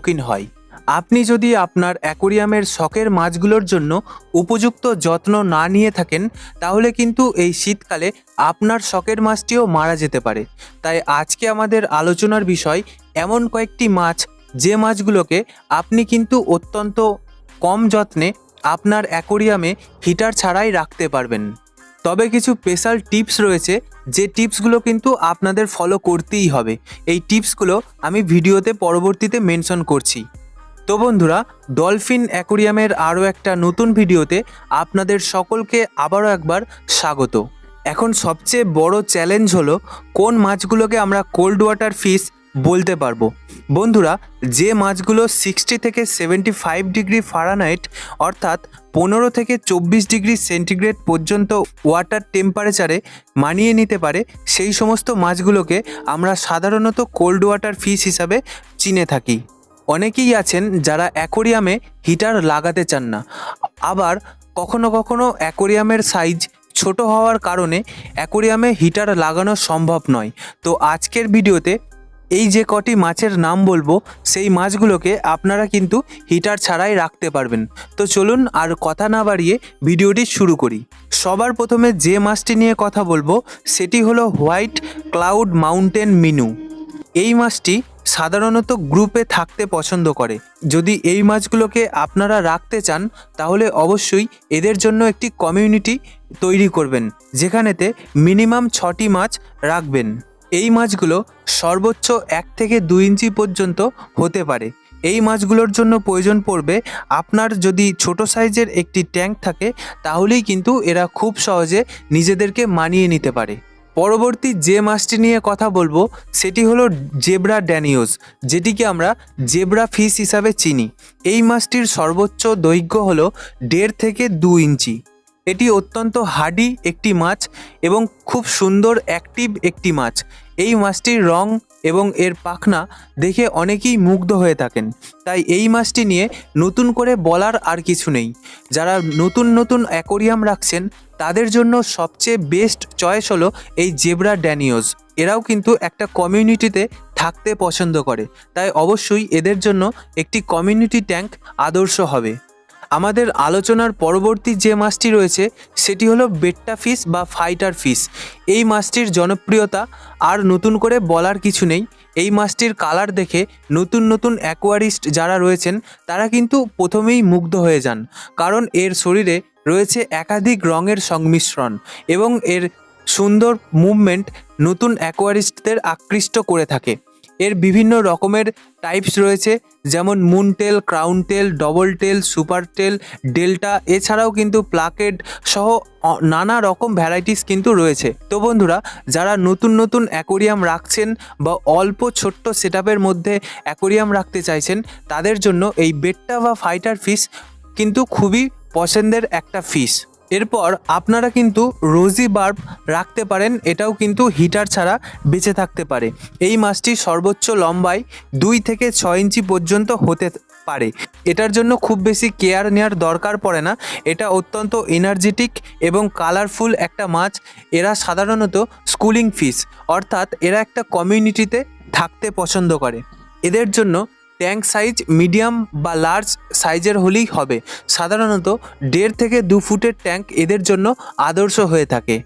সম্মুখীন হয়। আপনি যদি আপনার অ্যাকোরিয়ামের শখের মাছগুলোর জন্য উপযুক্ত যত্ন না নিয়ে থাকেন, তাহলে কিন্তু এই শীতকালে আপনার শখের মাছটিও মারা যেতে পারে। তাই আজকে আমাদের আলোচনার বিষয় এমন কয়েকটি মাছ, যে মাছগুলোকে আপনি কিন্তু অত্যন্ত কম যত্নে আপনার অ্যাকোরিয়ামে হিটার ছাড়াই রাখতে পারবেন। তবে কিছু স্পেশাল টিপস রয়েছে, যে টিপসগুলো কিন্তু আপনাদের ফলো করতেই হবে। এই টিপসগুলো আমি ভিডিওতে পরবর্তীতে মেনশন করছি। তো বন্ধুরা ডলফিন অ্যাকোরিয়ামের আরও একটা নতুন ভিডিওতে আপনাদের সকলকে আবারও একবার স্বাগত। এখন সবচেয়ে বড় চ্যালেঞ্জ হলো, কোন মাছগুলোকে আমরা কোল্ড ওয়াটার ফিশ বলতে পারব। বন্ধুরা, যে মাছগুলো সিক্সটি থেকে সেভেন্টি ফাইভ ডিগ্রি ফারানাইট অর্থাৎ পনেরো থেকে চব্বিশ ডিগ্রি সেন্টিগ্রেড পর্যন্ত ওয়াটার টেম্পারেচারে মানিয়ে নিতে পারে, সেই সমস্ত মাছগুলোকে আমরা সাধারণত কোল্ড ওয়াটার ফিশ হিসাবে চিনে থাকি। অনেকেই আছেন যারা অ্যাকোরিয়ামে হিটার লাগাতে চান না। আবার কখনো কখনো অ্যাকোরিয়ামের সাইজ ছোট হওয়ার কারণে অ্যাকোরিয়ামে হিটার লাগানো সম্ভব নয়। তো আজকের ভিডিওতে এই যে কটি মাছের নাম বলব, সেই মাছগুলোকে আপনারা কিন্তু হিটার ছাড়াই রাখতে পারবেন। তো চলুন আর কথা না বাড়িয়ে ভিডিওটি শুরু করি। সবার প্রথমে যে মাছটি নিয়ে কথা বলব, সেটি হলো হোয়াইট ক্লাউড মাউন্টেন মিনু। এই মাছটি সাধারণত গ্রুপে থাকতে পছন্দ করে। যদি এই মাছগুলোকে আপনারা রাখতে চান, তাহলে অবশ্যই এদের জন্য একটি কমিউনিটি তৈরি করবেন, যেখানেতে মিনিমাম ছটি মাছ রাখবেন। এই মাছগুলো সর্বোচ্চ এক থেকে দুই ইঞ্চি পর্যন্ত হতে পারে। এই মাছগুলোর জন্য প্রয়োজন পড়বে আপনার যদি ছোট সাইজের একটি ট্যাঙ্ক থাকে, তাহলেই কিন্তু এরা খুব সহজে নিজেদেরকে মানিয়ে নিতে পারে। পরবর্তী যে মাছটি নিয়ে কথা বলব, সেটি হলো জেব্রা ড্যানিওস, যেটিকে আমরা জেব্রা ফিশ হিসাবে চিনি। এই মাছটির সর্বোচ্চ দৈর্ঘ্য হলো দেড় থেকে দু ইঞ্চি। এটি অত্যন্ত হার্ডি একটি মাছ এবং খুব সুন্দর অ্যাক্টিভ একটি মাছ। এই মাছটির রং এবং এর পাখনা দেখে অনেকেই মুগ্ধ হয়ে থাকেন। তাই এই মাছটি নিয়ে নতুন করে বলার আর কিছু নেই। যারা নতুন নতুন অ্যাকোরিয়াম রাখছেন, তাদের জন্য সবচেয়ে বেস্ট চয়েস হলো এই জেব্রা ড্যানিওস। এরাও কিন্তু একটা কমিউনিটিতে থাকতে পছন্দ করে। তাই অবশ্যই এদের জন্য একটি কমিউনিটি ট্যাঙ্ক আদর্শ হবে। আমাদের আলোচনার পরবর্তী যে মাছটি রয়েছে, সেটি হলো বেট্টা ফিশ বা ফাইটার ফিশ এই মাছটির জনপ্রিয়তা আর নতুন করে বলার কিছু নেই। এই মাছটির কালার দেখে নতুন নতুন অ্যাকোয়ারিস্ট যারা রয়েছেন, তারা কিন্তু প্রথমেই মুগ্ধ হয়ে যান। কারণ এর শরীরে রয়েছে একাধিক রঙের সংমিশ্রণ এবং এর সুন্দর মুভমেন্ট নতুন অ্যাকোয়ারিস্টদের আকৃষ্ট করে থাকে। এর বিভিন্ন রকমের টাইপস রয়েছে, যেমন moon tail crown tail double tail super tail delta এছাড়াও কিন্তু প্লাকেট সহ নানা রকম ভ্যারাইটিস কিন্তু রয়েছে। তো বন্ধুরা, যারা নতুন নতুন অ্যাকোরিয়াম রাখছেন বা অল্প ছোট্ট সেট মধ্যে অ্যাকোরিয়াম রাখতে চাইছেন, তাদের জন্য এই বেট্টা বা ফাইটার ফিশ কিন্তু খুবই পছন্দের একটা ফিশ এরপর আপনারা কিন্তু রোজি বার্ব রাখতে পারেন, এটাও কিন্তু হিটার ছাড়া বেঁচে থাকতে পারে। এই মাছটি সর্বোচ্চ লম্বায় দুই থেকে ছয় ইঞ্চি পর্যন্ত হতে পারে। এটার জন্য খুব বেশি কেয়ার নেওয়ার দরকার পড়ে না। এটা অত্যন্ত এনার্জেটিক এবং কালারফুল একটা মাছ। এরা সাধারণত স্কুলিং ফিস অর্থাৎ এরা একটা কমিউনিটিতে থাকতে পছন্দ করে। এদের জন্য ট্যাঙ্ক সাইজ মিডিয়াম বা লার্জ সাইজের হলেই হবে। সাধারণত দেড় থেকে দু ফুটের ট্যাঙ্ক এদের জন্য আদর্শ হয়ে থাকে।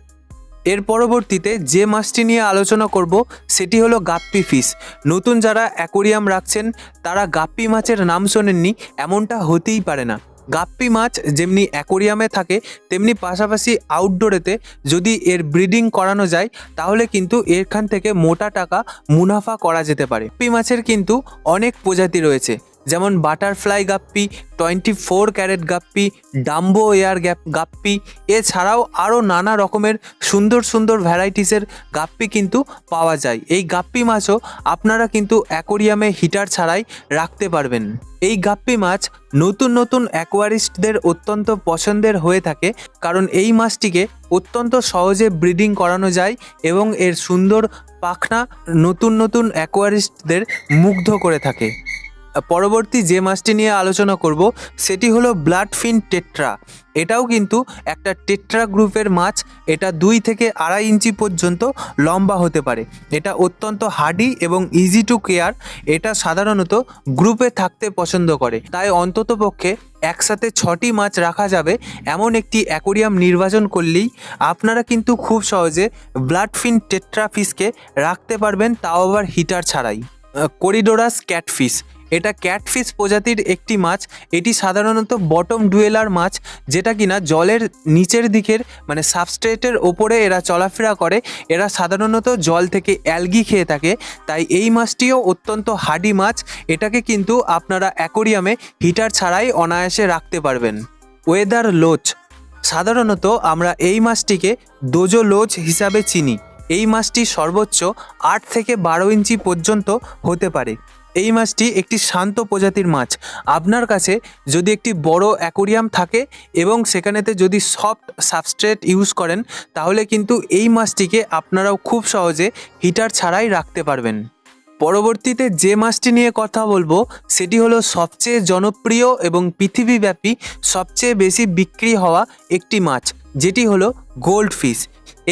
এর পরবর্তীতে যে মাছটি নিয়ে আলোচনা করব, সেটি হলো গাপ্পি ফিশ। নতুন যারা অ্যাকোরিয়াম রাখছেন, তারা গাপ্পি মাছের নাম শোনেননি, এমনটা হতেই পারে না। গাপ্পি মাছ যেমনি অ্যাকোরিয়ামে থাকে, তেমনি পাশাপাশি আউটডোরেতে যদি এর ব্রিডিং করানো যায়, তাহলে কিন্তু এখান থেকে মোটা টাকা মুনাফা করা যেতে পারে। গাপ্পি মাছের কিন্তু অনেক প্রজাতি রয়েছে। যেমন butterfly guppy twenty four carat guppy, dumbo air gap guppy. এছাড়াও আরও নানা রকমের সুন্দর সুন্দর ভ্যারাইটিসের গাপ্পি কিন্তু পাওয়া যায়। এই গাপ্পি মাছও আপনারা কিন্তু অ্যাকোরিয়ামে হিটার ছাড়াই রাখতে পারবেন। এই গাপ্পি মাছ নতুন নতুন অ্যাকোয়ারিস্টদের অত্যন্ত পছন্দের হয়ে থাকে, কারণ এই মাছটিকে অত্যন্ত সহজে ব্রিডিং করানো যায় এবং এর সুন্দর পাখনা নতুন নতুন অ্যাকোয়ারিস্টদের মুগ্ধ করে থাকে। পরবর্তী যে মাছটি নিয়ে আলোচনা করব, সেটি হলো ব্লাড ফিন টেট্রা। এটাও কিন্তু একটা টেট্রা গ্রুপের মাছ, এটা দুই থেকে আড়াই ইঞ্চি পর্যন্ত লম্বা হতে পারে। এটা অত্যন্ত হার্ডি এবং ইজি টু কেয়ার এটা সাধারণত গ্রুপে থাকতে পছন্দ করে। তাই অন্ততপক্ষে একসাথে ছটি মাছ রাখা যাবে, এমন একটি অ্যাকোরিয়াম নির্বাচন করলেই আপনারা কিন্তু খুব সহজে ব্লাড ফিন টেট্রা ফিশকে রাখতে পারবেন, তাও আবার হিটার ছাড়াই। করিডোরাস ক্যাটফিশ এটা ক্যাটফিশ প্রজাতির একটি মাছ। এটি সাধারণত বটম ডুয়েলার মাছ, যেটা কিনা জলের নিচের দিকের মানে সাবস্ট্রেটের ওপরে এরা চলাফেরা করে। এরা সাধারণত জল থেকে অ্যালগি খেয়ে থাকে। তাই এই মাছটিও অত্যন্ত হার্ডি মাছ। এটাকে কিন্তু আপনারা অ্যাকোরিয়ামে হিটার ছাড়াই অনায়াসে রাখতে পারবেন। Weather loach. সাধারণত আমরা এই মাছটিকে দোজো লোচ হিসাবে চিনি। এই মাছটি সর্বোচ্চ আট থেকে বারো ইঞ্চি পর্যন্ত হতে পারে। এই মাছটি একটি শান্ত প্রজাতির মাছ। আপনার কাছে যদি একটি বড় অ্যাকোরিয়াম থাকে এবং সেখানেতে যদি সফট সাবস্ট্রেট ইউজ করেন, তাহলে কিন্তু এই মাছটিকে আপনারাও খুব সহজে হিটার ছাড়াই রাখতে পারবেন। পরবর্তীতে যে মাছটি নিয়ে কথা বলব, সেটি হলো সবচেয়ে জনপ্রিয় এবং পৃথিবীব্যাপী সবচেয়ে বেশি বিক্রি হওয়া একটি মাছ, যেটি হলো গোল্ড ফিশ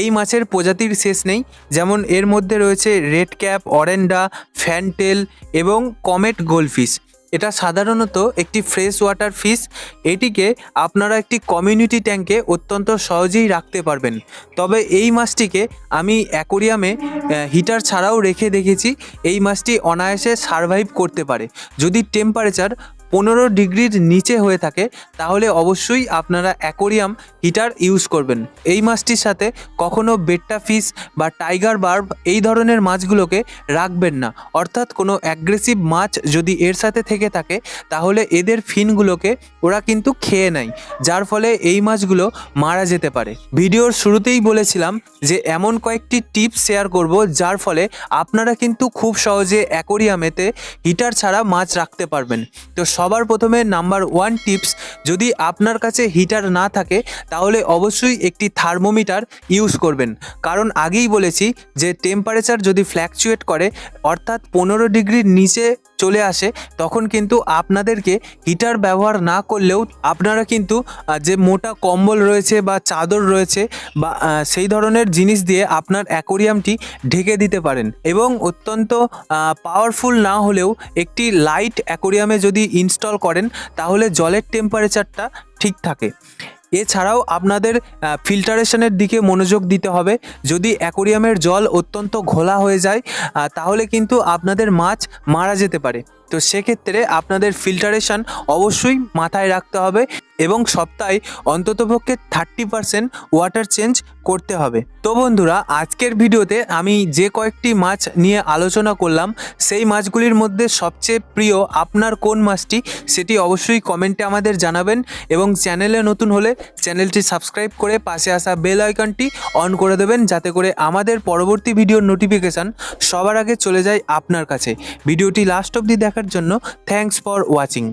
এই মাছের প্রজাতির শেষ নেই। যেমন এর মধ্যে রয়েছে রেড ক্যাপ, অরেন্ডা, ফ্যান্টেল এবং কমেট গোল্ডফিশ এটা সাধারণত একটি ফ্রেশ ওয়াটার ফিশ। এটিকে আপনারা একটি কমিউনিটি ট্যাঙ্কে অত্যন্ত সহজেই রাখতে পারবেন। তবে এই মাছটিকে আমি অ্যাকোরিয়ামে হিটার ছাড়াও রেখে দেখেছি। এই মাছটি অনায়াসে সারভাইভ করতে পারে। যদি টেম্পারেচার পনেরো ডিগ্রির নিচে হয়ে থাকে, তাহলে অবশ্যই আপনারা অ্যাকোরিয়াম হিটার ইউজ করবেন। এই মাছটির সাথে কখনো বেট্টা ফিশ বা টাইগার বার্ব এই ধরনের মাছগুলোকে রাখবেন না। অর্থাৎ কোনো অ্যাগ্রেসিভ মাছ যদি এর সাথে থেকে থাকে, তাহলে এদের ফিনগুলোকে ওরা কিন্তু খেয়ে নেয়, যার ফলে এই মাছগুলো মারা যেতে পারে। ভিডিওর শুরুতেই বলেছিলাম যে এমন কয়েকটি টিপস শেয়ার করব, যার ফলে আপনারা কিন্তু খুব সহজে অ্যাকোরিয়ামেতে হিটার ছাড়া মাছ রাখতে পারবেন। তো সবার প্রথমে নাম্বার ওয়ান টিপস, যদি আপনার কাছে হিটার না থাকে, তাহলে অবশ্যই একটি থার্মোমিটার ইউজ করবেন। কারণ আগেই বলেছি যে টেম্পারেচার যদি ফ্ল্যাকচুয়েট করে, অর্থাৎ পনেরো ডিগ্রির নিচে চলে আসে, তখন কিন্তু আপনাদেরকে হিটার ব্যবহার না করলেও আপনারা কিন্তু যে মোটা কম্বল রয়েছে বা চাদর রয়েছে বা সেই ধরনের জিনিস দিয়ে আপনার অ্যাকোরিয়ামটি ঢেকে দিতে পারেন। এবং অত্যন্ত পাওয়ারফুল না হলেও একটি লাইট অ্যাকোরিয়ামে যদি ইনস্টল করেন, তাহলে জলের টেম্পারেচারটা ঠিক থাকে। এছাড়াও আপনাদের ফিল্টারেশনের দিকে মনোযোগ দিতে হবে। যদি অ্যাকোরিয়ামের জল অত্যন্ত ঘোলা হয়ে যায় তাহলে কিন্তু আপনাদের মাছ মারা যেতে পারে। তো সেক্ষেত্রে আপনাদের ফিল্টারেশন অবশ্যই মাথায় রাখতে হবে। এবং সপ্তাহে অন্ততপক্ষে থার্টি পারসেন্ট ওয়াটার চেঞ্জ করতে হবে। তো বন্ধুরা, আজকের ভিডিওতে আমি যে কয়েকটি মাছ নিয়ে আলোচনা করলাম, সেই মাছগুলির মধ্যে সবচেয়ে প্রিয় আপনার কোন মাছটি সেটি অবশ্যই কমেন্টে আমাদের জানাবেন এবং চ্যানেলে নতুন হলে চ্যানেলটি সাবস্ক্রাইব করে পাশে আসা বেল আইকনটি অন করে দেবেন যাতে করে আমাদের পরবর্তী ভিডিওর নোটিফিকেশান সবার আগে চলে যায় আপনার কাছে। ভিডিওটি লাস্ট অবধি দেখার জন্য থ্যাঙ্কস ফর ওয়াচিং